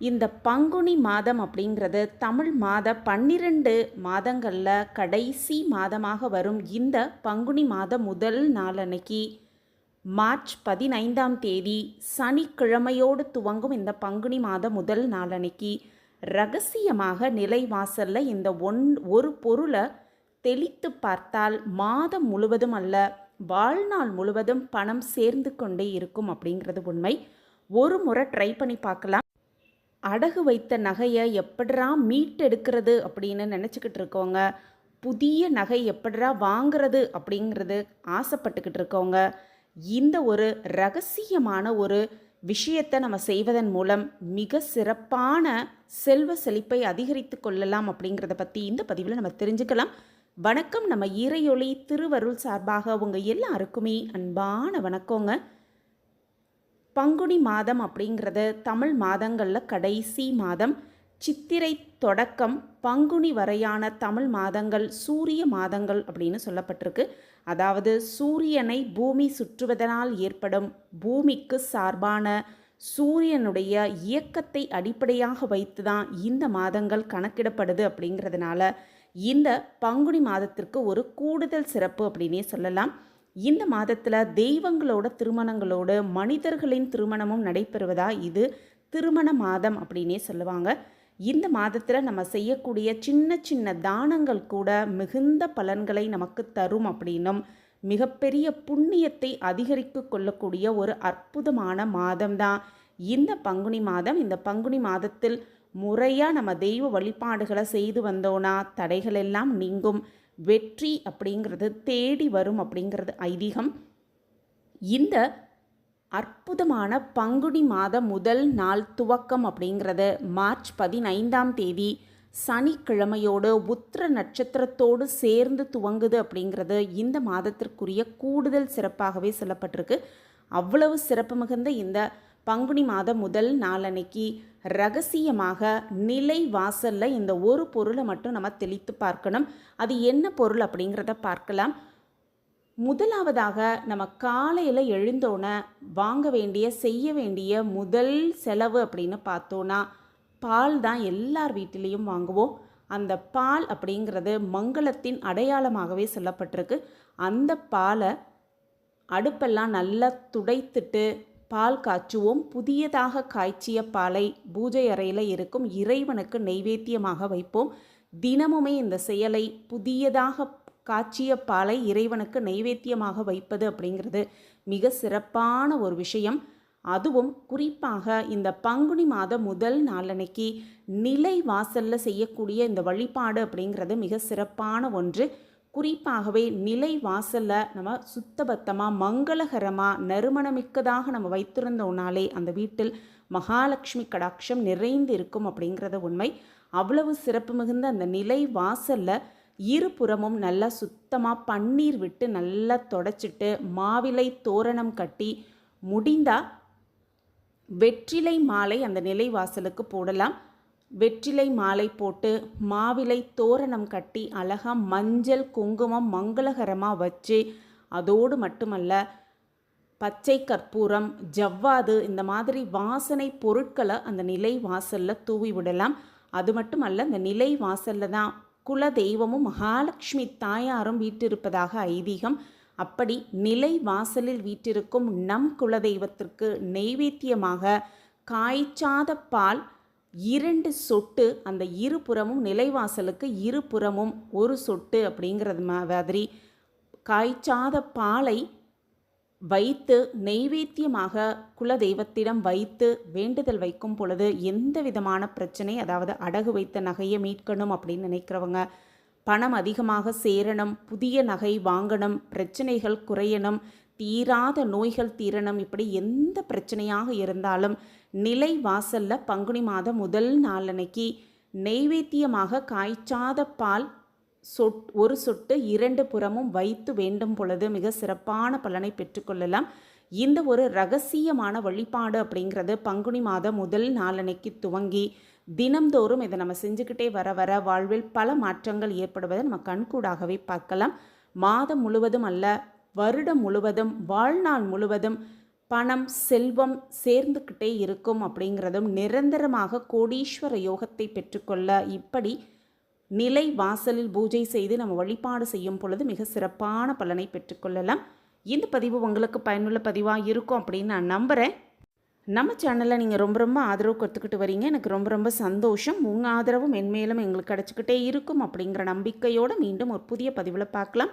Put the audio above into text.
இந்த பங்குனி மாதம் அப்படிங்கிறது தமிழ் மாத பன்னிரண்டு மாதங்களில் கடைசி மாதமாக வரும் இந்த பங்குனி மாத முதல் நாளன்னைக்கு மார்ச் பதினைந்தாம் தேதி சனிக்கிழமையோடு துவங்கும் இந்த பங்குனி மாத முதல் நாளன்னைக்கு ரகசியமாக நிலைவாசலில் இந்த ஒன் ஒரு பொருளை தெளித்து பார்த்தால் மாதம் முழுவதும் அல்ல வாழ்நாள் முழுவதும் பணம் சேர்ந்து கொண்டே இருக்கும் அப்படிங்கிறது உண்மை. ஒரு முறை ட்ரை பண்ணி பார்க்கலாம். அடகு வைத்த நகையை எப்படிரா மீட்டெடுக்கிறது அப்படின்னு நினச்சிக்கிட்டு இருக்கவங்க புதிய நகை எப்படிரா வாங்குறது அப்படிங்கிறது ஆசைப்பட்டுக்கிட்டு இருக்கவங்க இந்த ஒரு ரகசியமான ஒரு விஷயத்தை நம்ம செய்வதன் மூலம் மிக சிறப்பான செல்வ செழிப்பை அதிகரித்து கொள்ளலாம் அப்படிங்கிறத பற்றி இந்த பதிவில் நம்ம தெரிஞ்சுக்கலாம். வணக்கம். நம்ம இறையொளி திருவருள் சார்பாக உங்கள் எல்லாருக்குமே அன்பான வணக்கங்க. பங்குனி மாதம் அப்படிங்கிறது தமிழ் மாதங்களில் கடைசி மாதம். சித்திரை தொடக்கம் பங்குனி வரையான தமிழ் மாதங்கள் சூரிய மாதங்கள் அப்படின்னு சொல்லப்பட்டிருக்கு. அதாவது சூரியனை பூமி சுற்றுவதனால் ஏற்படும் பூமிக்கு சார்பான சூரியனுடைய இயக்கத்தை அடிப்படையாக வைத்து தான் இந்த மாதங்கள் கணக்கிடப்படுது அப்படிங்கிறதுனால இந்த பங்குனி மாதத்திற்கு ஒரு கூடுதல் சிறப்பு அப்படின்னே சொல்லலாம். இந்த மாதத்தில் தெய்வங்களோட திருமணங்களோடு மனிதர்களின் திருமணமும் நடைபெறுவதா? இது திருமண மாதம் அப்படின்னே சொல்லுவாங்க. இந்த மாதத்தில் நம்ம செய்யக்கூடிய சின்ன சின்ன தானங்கள் கூட மிகுந்த பலன்களை நமக்கு தரும் அப்படின்னும் மிகப்பெரிய புண்ணியத்தை அதிகரித்து கொள்ளக்கூடிய ஒரு அற்புதமான மாதம்தான். இந்த பங்குனி மாதம் இந்த பங்குனி மாதத்தில் முறையாக நம்ம தெய்வ வழிபாடுகளை செய்து வந்தோன்னா தடைகள் எல்லாம் நீங்கும். வெற்றி அப்படிங்கிறது தேடி வரும் அப்படிங்கிறது ஐதீகம். இந்த அற்புதமான பங்குனி மாத முதல் நாள் துவக்கம் அப்படிங்கிறது மார்ச் பதினைந்தாம் தேதி சனிக்கிழமையோடு உத்திர நட்சத்திரத்தோடு சேர்ந்து துவங்குது அப்படிங்கிறது இந்த மாதத்திற்குரிய கூடுதல் சிறப்பாகவே சொல்லப்பட்டிருக்கு. அவ்வளவு சிறப்பு மிகுந்த இந்த பங்குனி மாதம் முதல் நாளன்னைக்கு ரகசியமாக நிலை வாசலில் இந்த ஒரு பொருளை மட்டும் நம்ம தெளித்து பார்க்கணும். அது என்ன பொருள் அப்படிங்கிறத பார்க்கலாம். முதலாவதாக நம்ம காலையில் எழுந்தோன்னே வாங்க வேண்டிய செய்ய வேண்டிய முதல் செலவு அப்படின்னு பார்த்தோன்னா பால் தான் எல்லார் வீட்டிலையும் வாங்குவோம். அந்த பால் அப்படிங்கிறது மங்களத்தின் அடையாளமாகவே சொல்லப்பட்டிருக்கு. அந்த பாலை அடுப்பெல்லாம் நல்லா துடைத்துட்டு பால் காய்ச்சுவோம். புதியதாக காய்ச்சிய பாலை பூஜை அறையில் இருக்கும் இறைவனுக்கு நெய்வேத்தியமாக வைப்போம். தினமுமே இந்த செயலை புதியதாக காய்ச்சிய பாலை இறைவனுக்கு நெய்வேத்தியமாக வைப்பது அப்படிங்கிறது மிக சிறப்பான ஒரு விஷயம். அதுவும் குறிப்பாக இந்த பங்குனி மாத முதல் நாளன்னைக்கு நிலை வாசலில் செய்யக்கூடிய இந்த வழிபாடு அப்படிங்கிறது மிக சிறப்பான ஒன்று. குறிப்பாகவே நிலை வாசலில் நம்ம சுத்தபத்தமாக மங்களகரமாக நறுமணமிக்கதாக நம்ம வைத்திருந்தோம்னாலே அந்த வீட்டில் மகாலட்சுமி கடாட்சம் நிறைந்து இருக்கும் அப்படிங்கிறத உண்மை. அவ்வளவு சிறப்பு மிகுந்த அந்த நிலை வாசலில் இருபுறமும் நல்லா சுத்தமாக பன்னீர் விட்டு நல்லா தொடச்சிட்டு மாவிலை தோரணம் கட்டி முடிந்தால் வெற்றிலை மாலை அந்த நிலை வாசலுக்கு போடலாம். வெற்றிலை மாலை போட்டு மாவிலை தோரணம் கட்டி அழகாக மஞ்சள் குங்குமம் மங்களகரமாக வச்சு அதோடு மட்டுமல்ல பச்சை கற்பூரம் ஜவ்வாது இந்த மாதிரி வாசனை பொருட்களை அந்த நிலை வாசலில் தூவி விடலாம். அது மட்டுமல்ல இந்த நிலை வாசலில் தான் குல தெய்வமும் மகாலட்சுமி தாயாரும் வீட்டிருப்பதாக ஐதீகம். அப்படி நிலை வாசலில் வீட்டிருக்கும் நம் குலதெய்வத்திற்கு நெய்வேத்தியமாக காய்ச்சாத பால் இரண்டு சொட்டு அந்த இருபுறமும் நிலைவாசலுக்கு இருபுறமும் ஒரு சொட்டு அப்படிங்கிறது மாதிரி காய்ச்சாத பாலை வைத்து நெய்வேத்தியமாக குலதெய்வத்திடம் வைத்து வேண்டுதல் வைக்கும் பொழுது எந்த விதமான பிரச்சனை அதாவது அடகு வைத்த நகையை மீட்கணும் அப்படின்னு நினைக்கிறவங்க பணம் அதிகமாக சேரணும் புதிய நகை வாங்கணும் பிரச்சனைகள் குறையணும் தீராத நோய்கள் தீரணம் இப்படி எந்த பிரச்சனையாக இருந்தாலும் நிலை வாசலில் பங்குனி மாதம் முதல் நாளன்னைக்கு நெய்வேத்தியமாக காய்ச்சாத பால் சொட் ஒரு சொட்டு இரண்டு புறமும் வைத்து வேண்டும் பொழுது மிக சிறப்பான பலனை பெற்றுக்கொள்ளலாம் இந்த ஒரு ரகசியமான வழிபாடு அப்படிங்கிறது பங்குனி மாதம் முதல் நாளனைக்கு துவங்கி தினம்தோறும் இதை நம்ம செஞ்சுக்கிட்டே வர வர வாழ்வில் பல மாற்றங்கள் ஏற்படுவதை நம்ம கண்கூடாகவே பார்க்கலாம். மாதம் முழுவதும் அல்ல வருடம் முழுவதும் வாழ்நாள் முழுவதும் பணம் செல்வம் சேர்ந்துக்கிட்டே இருக்கும் அப்படிங்கிறதும் நிரந்தரமாக கோடீஸ்வர யோகத்தை பெற்றுக்கொள்ள இப்படி நிலை வாசலில் பூஜை செய்து நம்ம வழிபாடு செய்யும் பொழுது மிக சிறப்பான பலனை பெற்றுக்கொள்ளலாம். இந்த பதிவு உங்களுக்கு பயனுள்ள பதிவாக இருக்கும் அப்படின்னு நான் நம்புகிறேன் நம்ம சேனலில் நீங்கள் ரொம்ப ரொம்ப ஆதரவு கொடுத்துக்கிட்டு வரீங்க. எனக்கு ரொம்ப ரொம்ப சந்தோஷம். உங்கள் ஆதரவும் மென்மேலும் எங்களுக்கு கிடச்சிக்கிட்டே இருக்கும் அப்படிங்கிற நம்பிக்கையோடு மீண்டும் ஒரு புதிய பதிவில் பார்க்கலாம்.